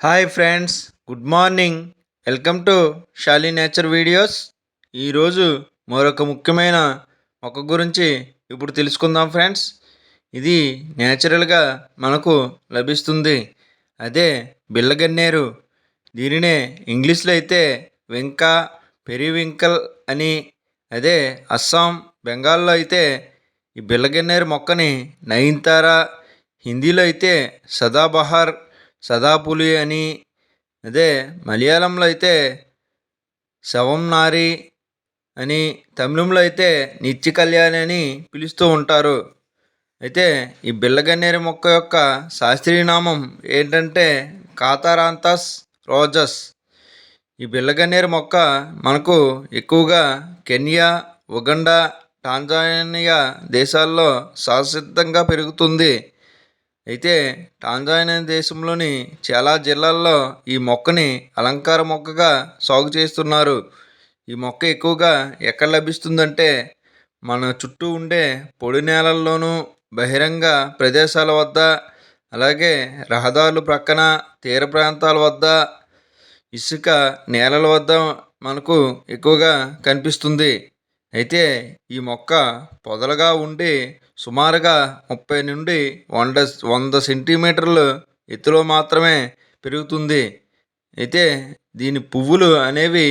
Hi friends good morning welcome to Shali nature videos ఈరోజు మరొక ముఖ్యమైన మొక్క గురించి ఇప్పుడు తెలుసుకుందాం ఫ్రెండ్స్ ఇది నేచురల్గా మనకు లభిస్తుంది. అదే బిల్లగన్నేరు దీనినే ఇంగ్లీష్లో అయితే వెంక పెరివింకల్ అని అదే అస్సాం బెంగాల్లో అయితే ఈ బిల్లగన్నేరు మొక్కని నయనతార హిందీలో అయితే సదాబహార్ సదాపులి అని. అదే మలయాళంలో అయితే శవం నారి అని తమిళంలో అయితే నిత్య కళ్యాణి అని పిలుస్తూ ఉంటారు. అయితే ఈ బిల్లగన్నేరు మొక్క యొక్క శాస్త్రీయ నామం ఏంటంటే కాతారాంతస్ రోజస్. ఈ బిల్లగన్నేరు మొక్క మనకు ఎక్కువగా కెన్యా ఉగండా టాంజానియా దేశాల్లో సహసిద్ధంగా పెరుగుతుంది. అయితే టాంజానియా దేశంలోని చాలా జిల్లాల్లో ఈ మొక్కని అలంకార మొక్కగా సాగు చేస్తున్నారు. ఈ మొక్క ఎక్కువగా ఎక్కడ లభిస్తుందంటే మన చుట్టూ ఉండే పొడి నేలల్లోనూ బహిరంగ ప్రదేశాల వద్ద అలాగే రహదారుల ప్రక్కన తీర ప్రాంతాల వద్ద ఇసుక నేలల వద్ద మనకు ఎక్కువగా కనిపిస్తుంది. అయితే ఈ మొక్క పొదలుగా ఉండి సుమారుగా ముప్పై నుండి వంద వంద సెంటీమీటర్లు ఎత్తులో మాత్రమే పెరుగుతుంది. అయితే దీని పువ్వులు అనేవి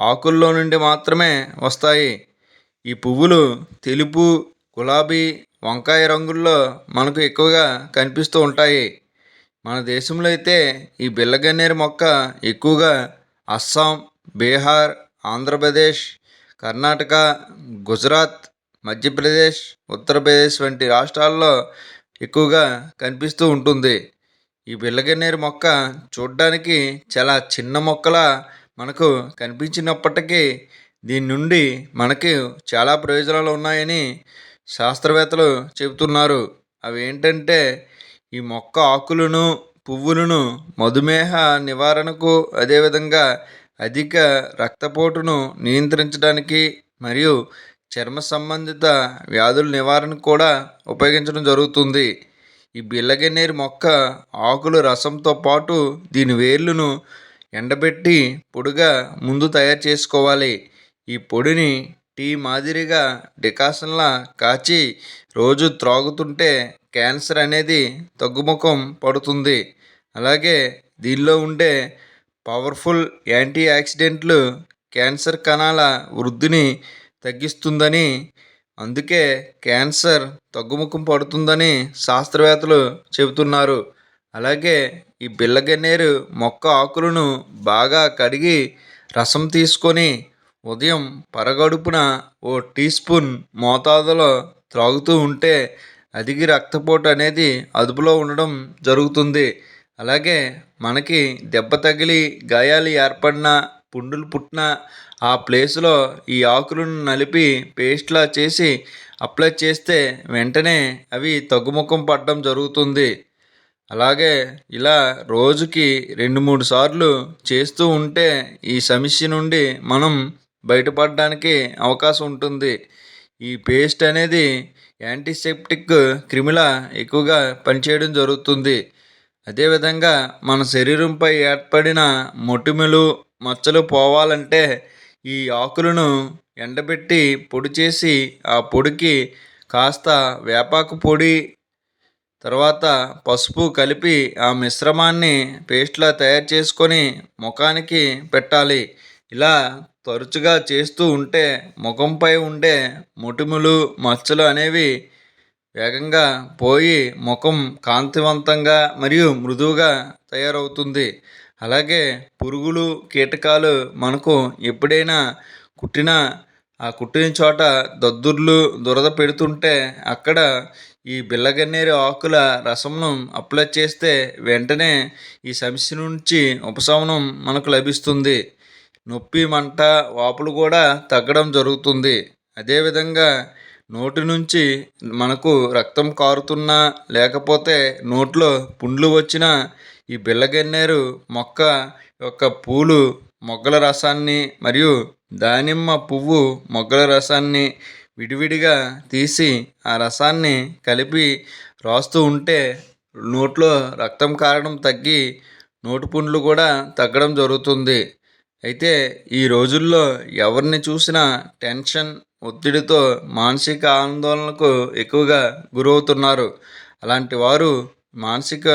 ఆకుల్లో నుండి మాత్రమే వస్తాయి. ఈ పువ్వులు తెలుపు గులాబీ వంకాయ రంగుల్లో మనకు ఎక్కువగా కనిపిస్తూ ఉంటాయి. మన దేశంలో అయితే ఈ బిల్లగన్నేరు మొక్క ఎక్కువగా అస్సాం బీహార్ ఆంధ్రప్రదేశ్ కర్ణాటక గుజరాత్ మధ్యప్రదేశ్ ఉత్తరప్రదేశ్ వంటి రాష్ట్రాల్లో ఎక్కువగా కనిపిస్తూ ఉంటుంది. ఈ బిల్లగన్నేరు మొక్క చూడ్డానికి చాలా చిన్న మొక్కలా మనకు కనిపించినప్పటికీ దీని నుండి మనకి చాలా ప్రయోజనాలు ఉన్నాయని శాస్త్రవేత్తలు చెబుతున్నారు. అవి ఏంటంటే ఈ మొక్క ఆకులను పువ్వులను మధుమేహ నివారణకు అదేవిధంగా అధిక రక్తపోటును నియంత్రించడానికి మరియు చర్మ సంబంధిత వ్యాధుల నివారణకు కూడా ఉపయోగించడం జరుగుతుంది. ఈ బిల్లగన్నేరు మొక్క ఆకులు రసంతో పాటు దీని వేర్లను ఎండబెట్టి పొడిగా ముందు తయారు చేసుకోవాలి. ఈ పొడిని టీ మాదిరిగా డికాషన్లా కాచి రోజు త్రాగుతుంటే క్యాన్సర్ అనేది తగ్గుముఖం పడుతుంది. అలాగే దీనిలో ఉండే పవర్ఫుల్ యాంటీ ఆక్సిడెంట్లు క్యాన్సర్ కణాల వృద్ధిని తగ్గిస్తుందని అందుకే క్యాన్సర్ తగ్గుముఖం పడుతుందని శాస్త్రవేత్తలు చెబుతున్నారు. అలాగే ఈ బిళ్ళగన్నేరు మొక్క ఆకులను బాగా కడిగి రసం తీసుకొని ఉదయం పరగడుపున ఓ టీ స్పూన్ మోతాదులో త్రాగుతూ ఉంటే అధిక రక్తపోటు అనేది అదుపులో ఉండడం జరుగుతుంది. అలాగే మనకి దెబ్బ తగిలి గాయాలు ఏర్పడిన పుండులు పుట్టిన ఆ ప్లేస్లో ఈ ఆకులను నలిపి పేస్ట్లా చేసి అప్లై చేస్తే వెంటనే అవి తగ్గుముఖం పడడం జరుగుతుంది. అలాగే ఇలా రోజుకి రెండు మూడు సార్లు చేస్తూ ఉంటే ఈ సమస్య నుండి మనం బయటపడడానికి అవకాశం ఉంటుంది. ఈ పేస్ట్ అనేది యాంటీసెప్టిక్ క్రిమిల ఎక్కువగా పనిచేయడం జరుగుతుంది. అదేవిధంగా మన శరీరంపై ఏర్పడిన మొటిమలు మచ్చలు పోవాలంటే ఈ ఆకులను ఎండబెట్టి పొడి చేసి ఆ పొడికి కాస్త వేపాకు పొడి తర్వాత పసుపు కలిపి ఆ మిశ్రమాన్ని పేస్ట్లా తయారు చేసుకొని ముఖానికి పెట్టాలి. ఇలా తరచుగా చేస్తూ ఉంటే ముఖంపై ఉండే మొటిములు మచ్చలు అనేవి వేగంగా పోయి ముఖం కాంతివంతంగా మరియు మృదువుగా తయారవుతుంది. అలాగే పురుగులు కీటకాలు మనకు ఎప్పుడైనా కుట్టిన ఆ కుట్టిన చోట దద్దుర్లు దురద పెడుతుంటే అక్కడ ఈ బిల్లగన్నేరు ఆకుల రసంను అప్లై చేస్తే వెంటనే ఈ సమస్య నుంచి ఉపశమనం మనకు లభిస్తుంది. నొప్పి మంట వాపులు కూడా తగ్గడం జరుగుతుంది. అదేవిధంగా నోటి నుంచి మనకు రక్తం కారుతున్నా లేకపోతే నోట్లో పుండ్లు వచ్చిన ఈ బిళ్ళగన్నేరు మొక్క యొక్క పూలు మొగ్గల రసాన్ని మరియు దానిమ్మ పువ్వు మొగ్గల రసాన్ని విడివిడిగా తీసి ఆ రసాన్ని కలిపి రాస్తూ ఉంటే నోట్లో రక్తం కారడం తగ్గి నోటిపుండ్లు కూడా తగ్గడం జరుగుతుంది. అయితే ఈ రోజుల్లో ఎవరిని చూసినా టెన్షన్ ఒత్తిడితో మానసిక ఆందోళనకు ఎక్కువగా గురవుతున్నారు. అలాంటి వారు మానసిక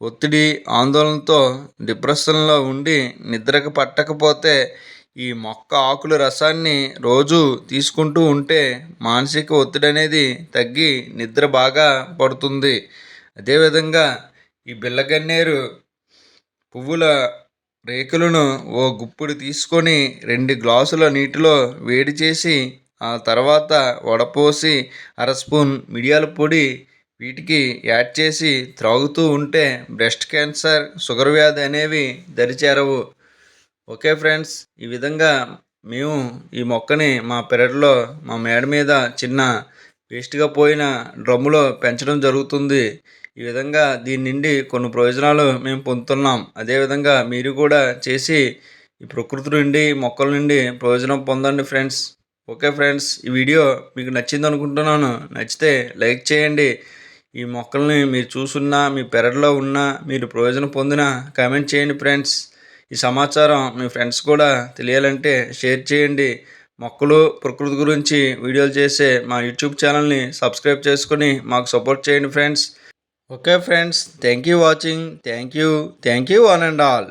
ఒత్తిడి ఆందోళనతో డిప్రెషన్లో ఉండి నిద్రకు పట్టకపోతే ఈ మొక్క ఆకుల రసాన్ని రోజు తీసుకుంటూ ఉంటే మానసిక ఒత్తిడి అనేది తగ్గి నిద్ర బాగా పడుతుంది. అదేవిధంగా ఈ బిల్లగన్నేరు పువ్వుల రేకులను ఓ గుప్పుడు తీసుకొని రెండు గ్లాసుల నీటిలో వేడి చేసి ఆ తర్వాత వడపోసి అర స్పూన్ మిరియాల పొడి వీటికి యాడ్ చేసి త్రాగుతూ ఉంటే బ్రెస్ట్ క్యాన్సర్ షుగర్ వ్యాధి అనేవి దరిచేరవు. ఓకే ఫ్రెండ్స్ ఈ విధంగా మేము ఈ మొక్కని మా పెరట్లో మా మేడ మీద చిన్న వేస్ట్గా పోయిన డ్రమ్ములో పెంచడం జరుగుతుంది. ఈ విధంగా దీని నుండి కొన్ని ప్రయోజనాలు మేము పొందుతున్నాం. అదేవిధంగా మీరు కూడా చేసి ఈ ప్రకృతి నుండి మొక్కల నుండి ప్రయోజనం పొందండి ఫ్రెండ్స్. ఓకే ఫ్రెండ్స్ ఈ వీడియో మీకు నచ్చింది అనుకుంటున్నాను నచ్చితే లైక్ చేయండి. ఈ మొక్కల్ని మీరు చూసున్నా మీ పెరట్లో ఉన్నా మీరు ప్రయోజనం పొందినా కామెంట్ చేయండి ఫ్రెండ్స్. ఈ సమాచారం మీ ఫ్రెండ్స్ కూడా తెలియాలంటే షేర్ చేయండి. మొక్కలు ప్రకృతి గురించి వీడియోలు చేసే మా యూట్యూబ్ ఛానల్ని సబ్స్క్రైబ్ చేసుకుని మాకు సపోర్ట్ చేయండి friends. Okay friends thank you watching thank you thank you one and all.